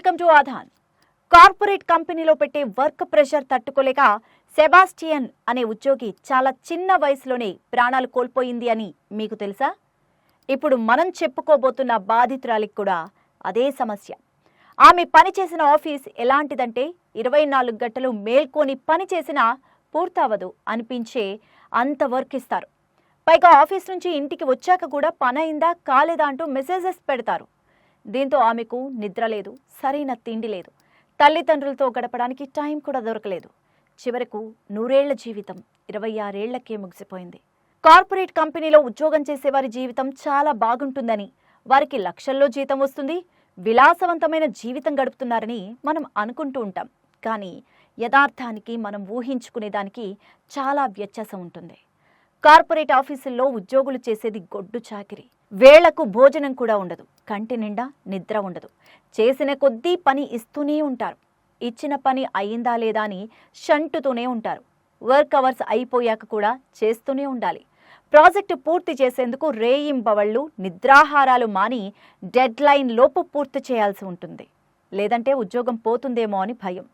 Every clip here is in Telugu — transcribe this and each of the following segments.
Welcome to ఆధాన్. కార్పొరేట్ కంపెనీలో పెట్టే వర్క్ ప్రెషర్ తట్టుకోలేక సెబాస్టియన్ అనే ఉద్యోగి చాలా చిన్న వయసులోనే ప్రాణాలు కోల్పోయింది అని మీకు తెలుసా? ఇప్పుడు మనం చెప్పుకోబోతున్న బాధితురాలికి కూడా అదే సమస్య. ఆమె పనిచేసిన ఆఫీస్ ఎలాంటిదంటే ఇరవై నాలుగు గంటలు మేల్కొని పని చేసినా పూర్తవదు అనిపించే అంత వర్క్ ఇస్తారు. పైగా ఆఫీస్ నుంచి ఇంటికి వచ్చాక కూడా పని అయిందా కాలేదా అంటూ మెసేజెస్ పెడతారు. దీంతో ఆమెకు నిద్ర లేదు సరైన తిండి లేదు. తల్లిదండ్రులతో గడపడానికి టైం కూడా దొరకలేదు. చివరకు నూరేళ్ళ జీవితం ఇరవై ఆరేళ్ళకే ముగిసిపోయింది. కార్పొరేట్ కంపెనీలో ఉద్యోగం చేసేవారి జీవితం చాలా బాగుంటుందని వారికి లక్షల్లో జీతం వస్తుంది విలాసవంతమైన జీవితం గడుపుతున్నారని మనం అనుకుంటూ ఉంటాం. కానీ యథార్థానికి మనం ఊహించుకునే దానికి చాలా వ్యత్యాసం ఉంటుంది. కార్పొరేట్ ఆఫీసుల్లో ఉద్యోగులు చేసేది గొడ్డు చాకిరి. వేళ్ళకు భోజనం కూడా ఉండదు. కంటి నిండా నిద్ర ఉండదు. చేసిన కొద్దీ పని ఇస్తూనే ఉంటారు. ఇచ్చిన పని అయిందా లేదా అని షంటుతూనే ఉంటారు. వర్క్ అవర్స్ అయిపోయాక కూడా చేస్తూనే ఉండాలి. ప్రాజెక్టు పూర్తి చేసేందుకు రేయింబవళ్ళు నిద్రాహారాలు మాని డెడ్ లైన్ లోపు పూర్తి చేయాల్సి ఉంటుంది. లేదంటే ఉద్యోగం పోతుందేమో అని భయం.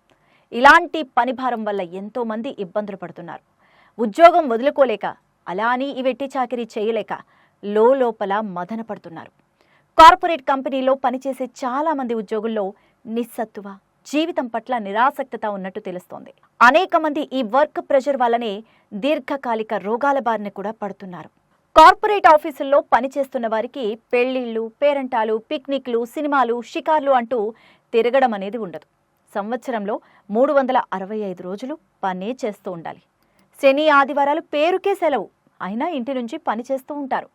ఇలాంటి పనిభారం వల్ల ఎంతోమంది ఇబ్బందులు పడుతున్నారు. ఉద్యోగం వదులుకోలేక అలా అని ఇవెట్టి వెట్టి చాకిరీ చేయలేక లోపల మదన పడుతున్నారు కార్పొరేట్ కంపెనీలో పనిచేసే చాలా మంది ఉద్యోగుల్లో నిస్సత్తువ జీవితం పట్ల నిరాసక్తత ఉన్నట్టు తెలుస్తోంది. అనేక మంది ఈ వర్క్ ప్రెషర్ వల్లనే దీర్ఘకాలిక రోగాల బారిన కూడా పడుతున్నారు. కార్పొరేట్ ఆఫీసుల్లో పనిచేస్తున్న వారికి పెళ్ళిళ్ళు పేరంటాలు పిక్నిక్లు సినిమాలు షికార్లు అంటూ తిరగడం అనేది ఉండదు. సంవత్సరంలో మూడు వందల అరవై ఐదు రోజులు పనే చేస్తూ ఉండాలి. శని ఆదివారాలు పేరుకే సెలవు. అయినా ఇంటి నుంచి పని చేస్తూ ఉంటారు.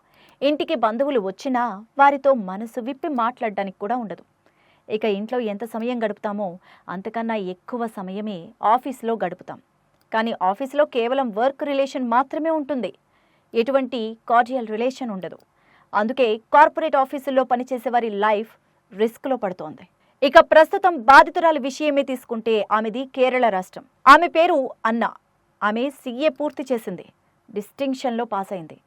ఇంటికి బంధువులు వచ్చినా వారితో మనసు విప్పి మాట్లాడడానికి కూడా ఉండదు. ఇక ఇంట్లో ఎంత సమయం గడుపుతామో అంతకన్నా ఎక్కువ సమయమే ఆఫీస్లో గడుపుతాం. కానీ ఆఫీస్లో కేవలం వర్క్ రిలేషన్ మాత్రమే ఉంటుంది. ఎటువంటి కార్డియల్ రిలేషన్ ఉండదు. అందుకే కార్పొరేట్ ఆఫీసుల్లో పనిచేసే వారి లైఫ్ రిస్క్లో పడుతోంది. ఇక ప్రస్తుతం బాధితురాలి విషయమే తీసుకుంటే ఆమెది కేరళ రాష్ట్రం. ఆమె పేరు అన్న. ఆమె సీఏ పూర్తి చేసింది. డిస్టింక్షన్లో పాస్ అయింది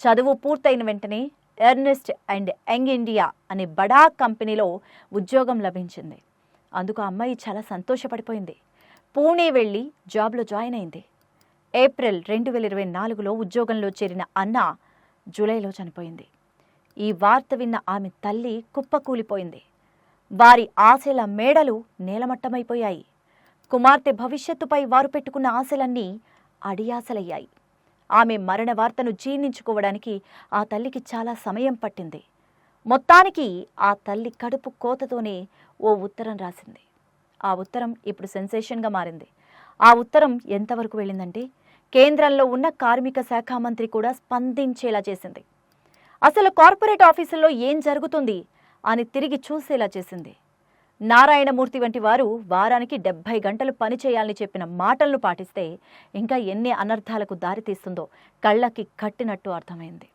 చదువు పూర్తయిన వెంటనే ఎర్నెస్ట్ అండ్ యంగ్ ఇండియా అనే బడా కంపెనీలో ఉద్యోగం లభించింది. అందుకు ఆ అమ్మాయి చాలా సంతోషపడిపోయింది. పూణే వెళ్ళి జాబ్లో జాయిన్ అయింది. ఏప్రిల్ రెండు వేల ఇరవై నాలుగులో ఉద్యోగంలో చేరిన అన్న జూలైలో చనిపోయింది. ఈ వార్త విన్న ఆమె తల్లి కుప్పకూలిపోయింది. వారి ఆశల మేడలు నేలమట్టమైపోయాయి. కుమార్తె భవిష్యత్తుపై వారు పెట్టుకున్న ఆశలన్నీ అడియాసలయ్యాయి. ఆమె మరణ వార్తను జీర్ణించుకోవడానికి ఆ తల్లికి చాలా సమయం పట్టింది. మొత్తానికి ఆ తల్లి కడుపు కోతతోనే ఓ ఉత్తరం రాసింది. ఆ ఉత్తరం ఇప్పుడు సెన్సేషన్గా మారింది. ఆ ఉత్తరం ఎంతవరకు వెళ్ళిందంటే కేంద్రంలో ఉన్న కార్మిక శాఖ మంత్రి కూడా స్పందించేలా చేసింది. అసలు కార్పొరేట్ ఆఫీసుల్లో ఏం జరుగుతుంది అని తిరిగి చూసేలా చేసింది. నారాయణమూర్తి వంటి వారు వారానికి డెబ్బై గంటలు పని చేయాలని చెప్పిన మాటలను పాటిస్తే ఇంకా ఎన్ని అనర్థాలకు దారితీస్తుందో కళ్ళకి కట్టినట్టు అర్థమైంది.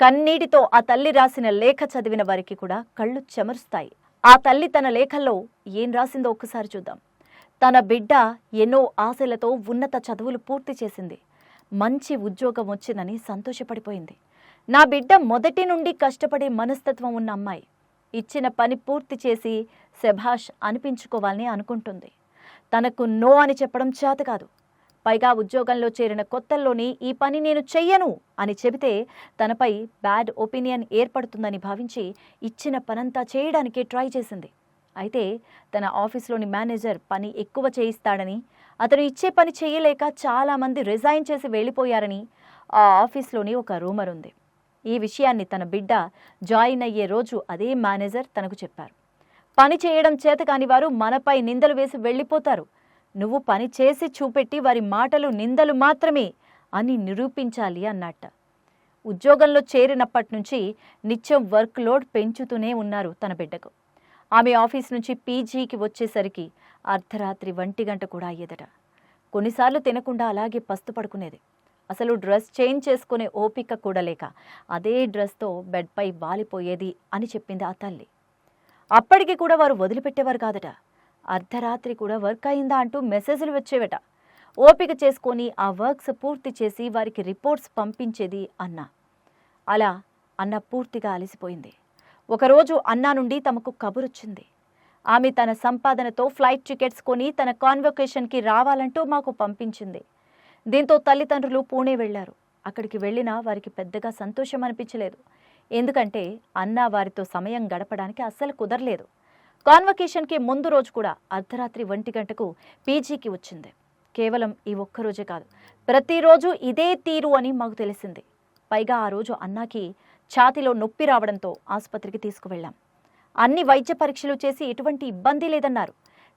కన్నీటితో ఆ తల్లి రాసిన లేఖ చదివిన వారికి కూడా కళ్ళు చెమరుస్తాయి. ఆ తల్లి తన లేఖల్లో ఏం రాసిందో ఒక్కసారి చూద్దాం. తన బిడ్డ ఎన్నో ఆశలతో ఉన్నత చదువులు పూర్తి చేసింది. మంచి ఉద్యోగం వచ్చిందని సంతోషపడిపోయింది. నా బిడ్డ మొదటి నుండి కష్టపడే మనస్తత్వం ఉన్న అమ్మాయి. ఇచ్చిన పని పూర్తి చేసి శభాష్ అనిపించుకోవాలని అనుకుంటుంది. తనకు నో అని చెప్పడం చేత కాదు. పైగా ఉద్యోగంలో చేరిన కొత్తల్లోని ఈ పని నేను చెయ్యను అని చెబితే తనపై బ్యాడ్ ఒపీనియన్ ఏర్పడుతుందని భావించి ఇచ్చిన పనంతా చేయడానికి ట్రై చేసింది. అయితే తన ఆఫీస్లోని మేనేజర్ పని ఎక్కువ చేయిస్తాడని అతను ఇచ్చే పని చేయలేక చాలామంది రిజైన్ చేసి వెళ్ళిపోయారని ఆ ఆఫీస్లోని ఒక రూమర్ ఉంది. ఈ విషయాన్ని తన బిడ్డ జాయిన్ అయ్యే రోజు అదే మేనేజర్ తనకు చెప్పారు. పని చేయడం చేత కాని వారు మనపై నిందలు వేసి వెళ్ళిపోతారు. నువ్వు పని చేసి చూపెట్టి వారి మాటలు నిందలు మాత్రమే అని నిరూపించాలి అన్నట్ట. ఉద్యోగంలో చేరినప్పటి నుంచి నిత్యం వర్క్ లోడ్ పెంచుతూనే ఉన్నారు తన బిడ్డకు. ఆమె ఆఫీస్ నుంచి పీజీకి వచ్చేసరికి అర్ధరాత్రి ఒంటి గంట కూడా అయ్యేదట. కొన్నిసార్లు తినకుండా అలాగే పస్తు పడుకునేది అసలు డ్రెస్ చేంజ్ చేసుకునే ఓపిక కూడా లేక అదే డ్రెస్తో బెడ్పై వాలిపోయేది అని చెప్పింది ఆ తల్లి. అప్పటికి కూడా వారు వదిలిపెట్టేవారు కాదట. అర్ధరాత్రి కూడా వర్క్ అయిందా అంటూ మెసేజ్లు వచ్చేవట. ఓపిక చేసుకొని ఆ వర్క్స్ పూర్తి చేసి వారికి రిపోర్ట్స్ పంపించేది అన్న. అలా అన్న పూర్తిగా అలసిపోయింది. ఒకరోజు అన్నా నుండి తమకు కబురొచ్చింది. ఆమె తన సంపాదనతో ఫ్లైట్ టికెట్స్ కొని తన కాన్వొకేషన్కి రావాలంటూ మాకు పంపించింది. దీంతో తల్లిదండ్రులు పూణే వెళ్ళారు. అక్కడికి వెళ్ళినా వారికి పెద్దగా సంతోషం అనిపించలేదు. ఎందుకంటే అన్న వారితో సమయం గడపడానికి అస్సలు కుదరలేదు. కాన్వకేషన్కి ముందు రోజు కూడా అర్ధరాత్రి ఒంటి గంటకు పీజీకి వచ్చింది. కేవలం ఈ ఒక్క రోజే కాదు ప్రతిరోజు ఇదే తీరు అని మాకు తెలిసింది. పైగా ఆ రోజు అన్నాకి ఛాతిలో నొప్పి రావడంతో ఆసుపత్రికి తీసుకువెళ్ళాం. అన్ని వైద్య పరీక్షలు చేసి ఎటువంటి ఇబ్బంది లేదన్నారు.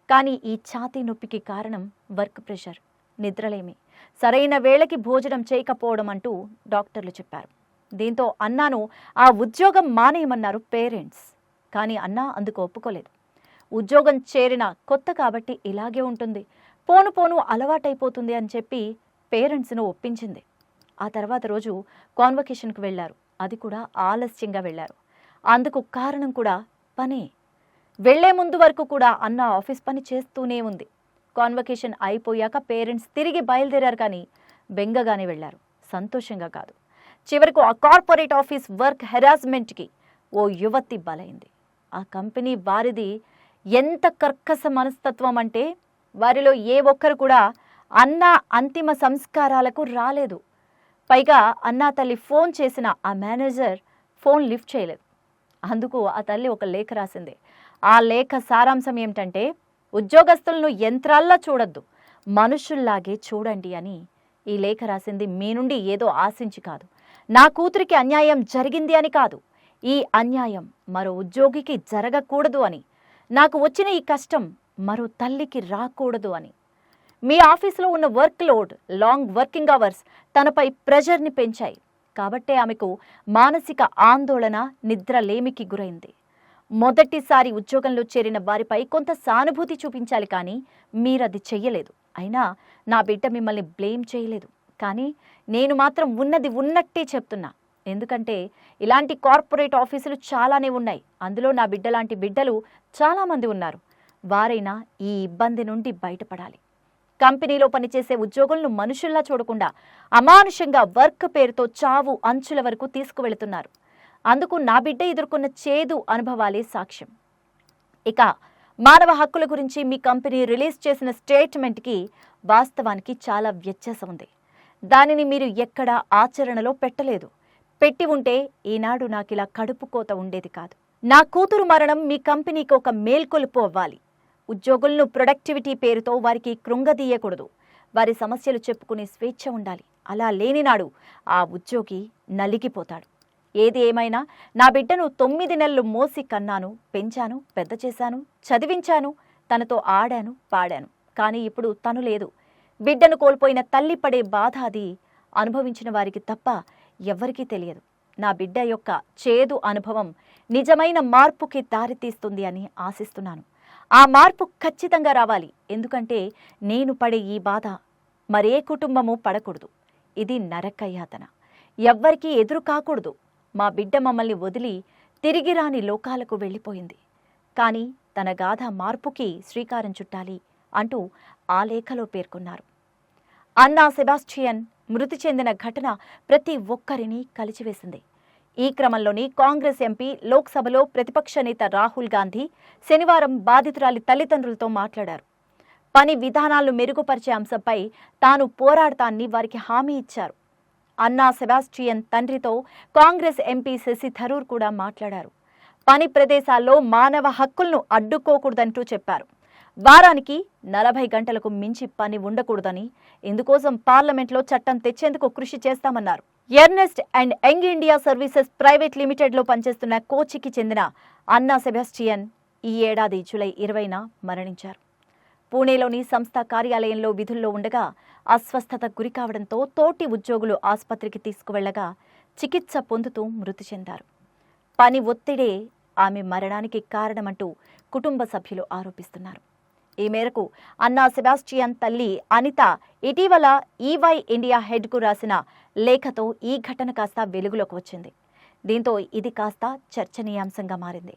కానీ ఈ ఛాతీ నొప్పికి కారణం వర్క్ ప్రెషర్. నిద్రలేమి. సరైన వేళకి భోజనం చేయకపోవడం అంటూ డాక్టర్లు చెప్పారు. దీంతో అన్నాను ఆ ఉద్యోగం మానేయమన్నారు పేరెంట్స్. కానీ అన్నా అందుకు ఒప్పుకోలేదు. ఉద్యోగం చేరిన కొత్త కాబట్టి ఇలాగే ఉంటుంది. పోను పోను అలవాటైపోతుంది అని చెప్పి పేరెంట్స్ను ఒప్పించింది. ఆ తర్వాత రోజు కాన్వకేషన్కి వెళ్ళారు. అది కూడా ఆలస్యంగా వెళ్ళారు. అందుకు కారణం కూడా పనే. వెళ్ళే ముందు వరకు కూడా అన్న ఆఫీస్ పని చేస్తూనే ఉంది. కాన్వకేషన్ అయిపోయాక పేరెంట్స్ తిరిగి బయలుదేరారు కానీ బెంగగానే వెళ్ళారు. సంతోషంగా కాదు. చివరకు ఆ కార్పొరేట్ ఆఫీస్ వర్క్ హెరాస్మెంట్కి ఓ యువతి బలైంది. ఆ కంపెనీ వారిది ఎంత కర్కశ మనస్తత్వం అంటే వారిలో ఏ ఒక్కరు కూడా అన్న అంతిమ సంస్కారాలకు రాలేదు. పైగా అన్నా తల్లి ఫోన్ చేసిన ఆ మేనేజర్ ఫోన్ లిఫ్ట్ చేయలేదు. అందుకు ఆ తల్లి ఒక లేఖ రాసింది. ఆ లేఖ సారాంశం ఏమిటంటే ఉద్యోగస్తులను యంత్రాల్లా చూడొద్దు. మనుషుల్లాగే చూడండి అని ఈ లేఖ రాసింది మీ నుండి ఏదో ఆశించి కాదు. నా కూతురికి అన్యాయం జరిగింది అని కాదు. ఈ అన్యాయం మరో ఉద్యోగికి జరగకూడదు అని. నాకు వచ్చిన ఈ కష్టం మరో తల్లికి రాకూడదు అని. మీ ఆఫీసులో ఉన్న work load long working hours తనపై ప్రెషర్ని పెంచాయి. కాబట్టే ఆమెకు మానసిక ఆందోళన నిద్రలేమికి గురైంది. మొదటిసారి ఉద్యోగంలో చేరిన వారిపై కొంత సానుభూతి చూపించాలి కానీ మీరది చెయ్యలేదు. అయినా నా బిడ్డ మిమ్మల్ని బ్లేమ్ చేయలేదు. కానీ నేను మాత్రం ఉన్నది ఉన్నట్టే చెప్తున్నా. ఎందుకంటే ఇలాంటి కార్పొరేట్ ఆఫీసులు చాలానే ఉన్నాయి. అందులో నా బిడ్డ లాంటి బిడ్డలు చాలామంది ఉన్నారు. వారైనా ఈ ఇబ్బంది నుండి బయటపడాలి. కంపెనీలో పనిచేసే ఉద్యోగులను మనుషుల్లా చూడకుండా అమానుషంగా వర్క్ పేరుతో చావు అంచుల వరకు తీసుకువెళుతున్నారు. అందుకు నా బిడ్డ ఎదుర్కొన్న చేదు అనుభవాలే సాక్ష్యం. ఇక మానవ హక్కుల గురించి మీ కంపెనీ రిలీజ్ చేసిన స్టేట్మెంట్కి వాస్తవానికి చాలా వ్యత్యాసం ఉంది. దానిని మీరు ఎక్కడా ఆచరణలో పెట్టలేదు. పెట్టి ఉంటే ఈనాడు నాకు ఇలా కడుపు కోత ఉండేది కాదు. నా కూతురు మరణం మీ కంపెనీకి ఒక మేల్కొలుపు అవ్వాలి. ఉద్యోగులను ప్రొడక్టివిటీ పేరుతో వారికి కృంగదీయకూడదు. వారి సమస్యలు చెప్పుకునే స్వేచ్ఛ ఉండాలి. అలా లేనినాడు ఆ ఉద్యోగి నలిగిపోతాడు. ఏది ఏమైనా నా బిడ్డను తొమ్మిది నెలలు మోసి కన్నాను పెంచాను పెద్ద చేశాను చదివించాను తనతో ఆడాను పాడాను. కానీ ఇప్పుడు తను లేదు. బిడ్డను కోల్పోయిన తల్లి పడే బాధ అది అనుభవించిన వారికి తప్ప ఎవ్వరికీ తెలియదు. నా బిడ్డ యొక్క చేదు అనుభవం నిజమైన మార్పుకి దారితీస్తుంది అని ఆశిస్తున్నాను. ఆ మార్పు ఖచ్చితంగా రావాలి. ఎందుకంటే నేను పడే ఈ బాధ మరే కుటుంబము పడకూడదు. ఇది నరకయాతన. ఎవ్వరికీ ఎదురు కాకూడదు. మా బిడ్డ మమ్మల్ని వదిలి తిరిగి రాని లోకాలకు వెళ్ళిపోయింది. కానీ తన గాథ మార్పుకి శ్రీకారం చుట్టాలి అంటూ ఆ లేఖలో పేర్కొన్నారు. అన్నా సెబాస్టియన్ మృతి చెందిన ఘటన ప్రతి ఒక్కరిని కలిచివేసింది. ఈ క్రమంలోని కాంగ్రెస్ ఎంపీ లోక్సభలో ప్రతిపక్ష నేత రాహుల్ గాంధీ శనివారం బాధితురాలి తల్లిదండ్రులతో మాట్లాడారు. పని విధానాలను మెరుగుపరిచే అంశంపై తాను పోరాడతాన్ని వారికి హామీ ఇచ్చారు. అన్నా సెబాస్టియన్ తండ్రితో కాంగ్రెస్ ఎంపీ శశి థరూర్ కూడా మాట్లాడారు. పని ప్రదేశాల్లో మానవ హక్కులను అడ్డుకోకూడదంటూ చెప్పారు. వారానికి నలభై గంటలకు మించి పని ఉండకూడదని ఇందుకోసం పార్లమెంట్లో చట్టం తెచ్చేందుకు కృషి చేస్తామన్నారు. Ernst and Young India services private లిమిటెడ్లో పనిచేస్తున్న కోచికి చెందిన అన్నా సెబాస్టియన్ ఈ ఏడాది జూలై ఇరవైన మరణించారు. పూణేలోని సంస్థ కార్యాలయంలో విధుల్లో ఉండగా అస్వస్థత గురి కావడంతో తోటి ఉద్యోగులు ఆసుపత్రికి తీసుకువెళ్ళగా చికిత్స పొందుతూ మృతి చెందారు. పని ఒత్తిడే ఆమె మరణానికి కారణమంటూ కుటుంబ సభ్యులు ఆరోపిస్తున్నారు. ఈ మేరకు అన్నా సెబాస్టియన్ తల్లి అనిత ఇటీవల ఈవై ఇండియా హెడ్కు రాసిన లేఖతో ఈ ఘటన కాస్త వెలుగులోకి వచ్చింది. దీంతో ఇది కాస్త చర్చనీయాంశంగా మారింది.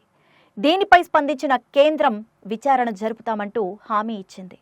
దీనిపై స్పందించిన కేంద్రం విచారణ జరుపుతామంటూ హామీ ఇచ్చింది.